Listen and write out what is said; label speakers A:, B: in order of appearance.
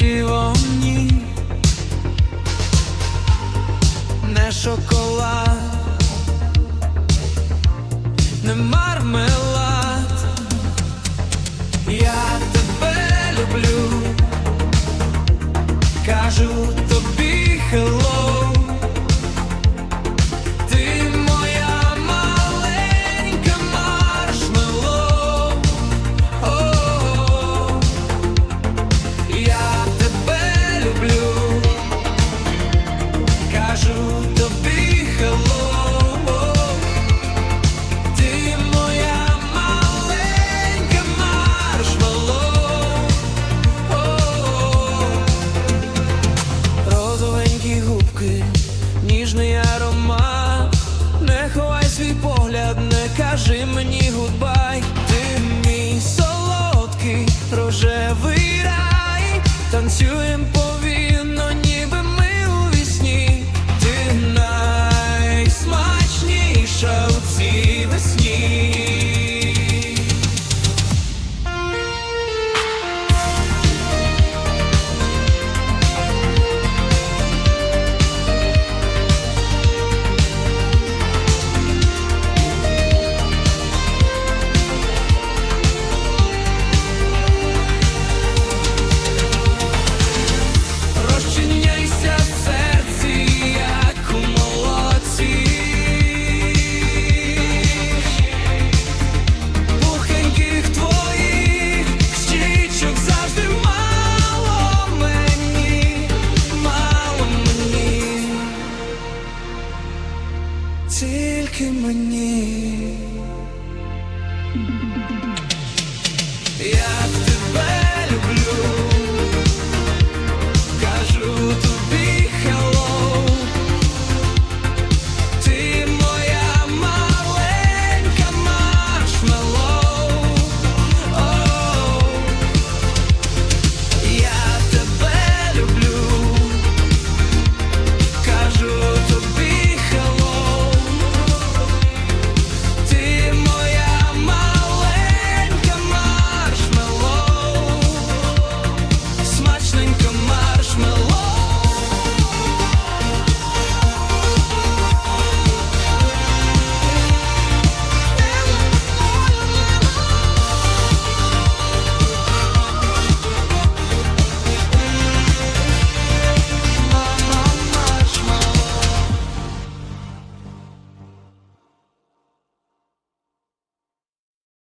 A: печиво ні, не шоколад. кажи мені гудбай, ти мій солодкий рожевий рай, танцюєм.